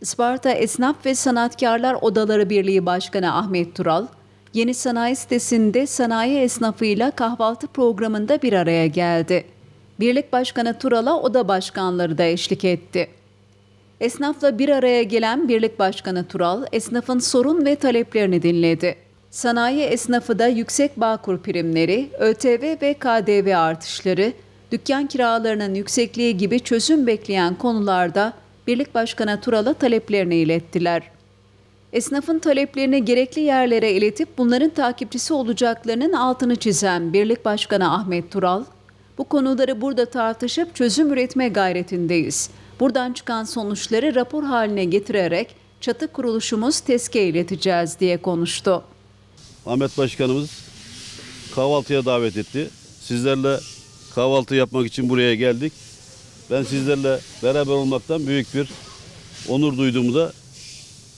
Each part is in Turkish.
Isparta Esnaf ve Sanatkarlar Odaları Birliği Başkanı Ahmet Tural, Yeni Sanayi sitesinde sanayi esnafıyla kahvaltı programında bir araya geldi. Birlik Başkanı Tural'a oda başkanları da eşlik etti. Esnafla bir araya gelen Birlik Başkanı Tural, esnafın sorun ve taleplerini dinledi. Sanayi esnafı da yüksek bağkur primleri, ÖTV ve KDV artışları, dükkan kiralarının yüksekliği gibi çözüm bekleyen konularda Birlik Başkanı Tural'a taleplerini ilettiler. Esnafın taleplerini gerekli yerlere iletip bunların takipçisi olacaklarının altını çizen Birlik Başkanı Ahmet Tural, bu konuları burada tartışıp çözüm üretme gayretindeyiz. Buradan çıkan sonuçları rapor haline getirerek çatı kuruluşumuz TESK'e ileteceğiz diye konuştu. Ahmet Başkanımız kahvaltıya davet etti. Sizlerle kahvaltı yapmak için buraya geldik. Ben sizlerle beraber olmaktan büyük bir onur duyduğumu da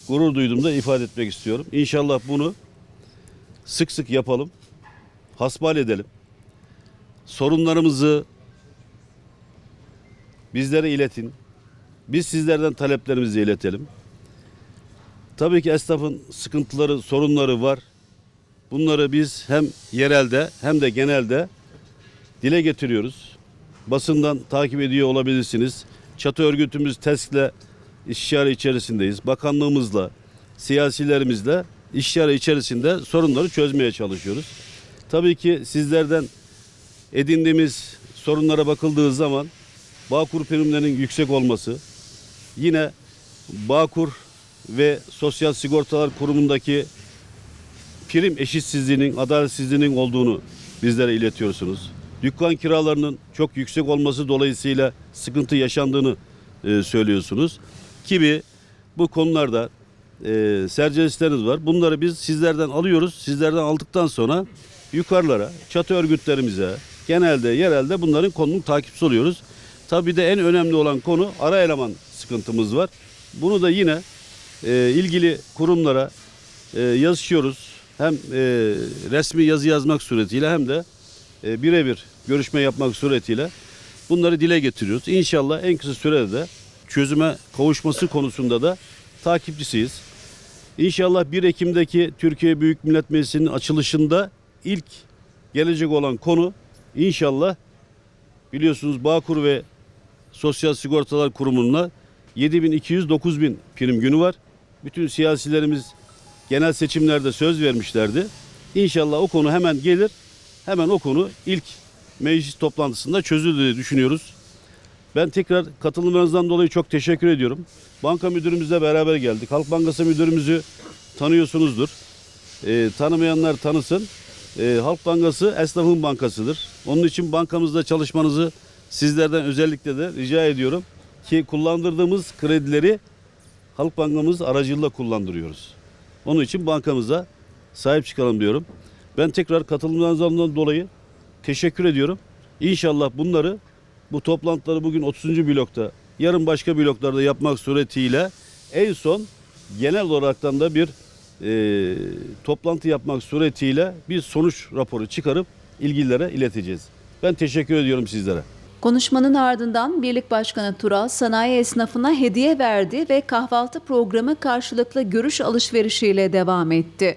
gurur duyduğumu da ifade etmek istiyorum. İnşallah bunu sık sık yapalım. Hasbihal edelim. Sorunlarımızı bizlere iletin. Biz sizlerden taleplerimizi iletelim. Tabii ki esnafın sıkıntıları, sorunları var. Bunları biz hem yerelde hem de genelde dile getiriyoruz. Basından takip ediyor olabilirsiniz. Çatı örgütümüz TESK'le istişare içerisindeyiz. Bakanlığımızla, siyasilerimizle istişare içerisinde sorunları çözmeye çalışıyoruz. Tabii ki sizlerden edindiğimiz sorunlara bakıldığı zaman Bağkur primlerinin yüksek olması, yine Bağkur ve Sosyal Sigortalar Kurumu'ndaki prim eşitsizliğinin, adaletsizliğinin olduğunu bizlere iletiyorsunuz. Dükkan kiralarının çok yüksek olması dolayısıyla sıkıntı yaşandığını e, söylüyorsunuz. Gibi bu konularda e, serzenişleriniz var. Bunları biz sizlerden alıyoruz. Sizlerden aldıktan sonra yukarılara, çatı örgütlerimize, genelde, yerelde bunların konunun takipçisi oluyoruz. Tabii de en önemli olan konu ara eleman sıkıntımız var. Bunu da yine e, ilgili kurumlara e, yazışıyoruz. Hem e, resmi yazı yazmak suretiyle hem de e, birebir görüşme yapmak suretiyle bunları dile getiriyoruz. İnşallah en kısa sürede de çözüme kavuşması konusunda da takipçisiyiz. İnşallah 1 Ekim'deki Türkiye Büyük Millet Meclisi'nin açılışında ilk gelecek olan konu inşallah biliyorsunuz Bağkur ve Sosyal Sigortalar Kurumu'na 7200-9000 prim günü var. Bütün siyasilerimiz genel seçimlerde söz vermişlerdi. İnşallah o konu hemen gelir. Hemen o konu ilk meclis toplantısında çözülür diye düşünüyoruz. Ben tekrar katılımlarınızdan dolayı çok teşekkür ediyorum. Banka müdürümüzle beraber geldik. Halk Bankası müdürümüzü tanıyorsunuzdur. Ee, tanımayanlar tanısın. Ee, Halk Bankası esnafın bankasıdır. Onun için bankamızda çalışmanızı sizlerden özellikle de rica ediyorum ki kullandırdığımız kredileri Halk Bankamız aracılığıyla kullandırıyoruz. Onun için bankamıza sahip çıkalım diyorum. Ben tekrar katılımlarınızdan dolayı teşekkür ediyorum. İnşallah bunları bu toplantıları bugün 30. blokta, yarın başka bloklarda yapmak suretiyle en son genel olaraktan da bir e, toplantı yapmak suretiyle bir sonuç raporu çıkarıp ilgililere ileteceğiz. Ben teşekkür ediyorum sizlere. Konuşmanın ardından Birlik Başkanı Tural sanayi esnafına hediye verdi ve kahvaltı programı karşılıklı görüş alışverişiyle devam etti.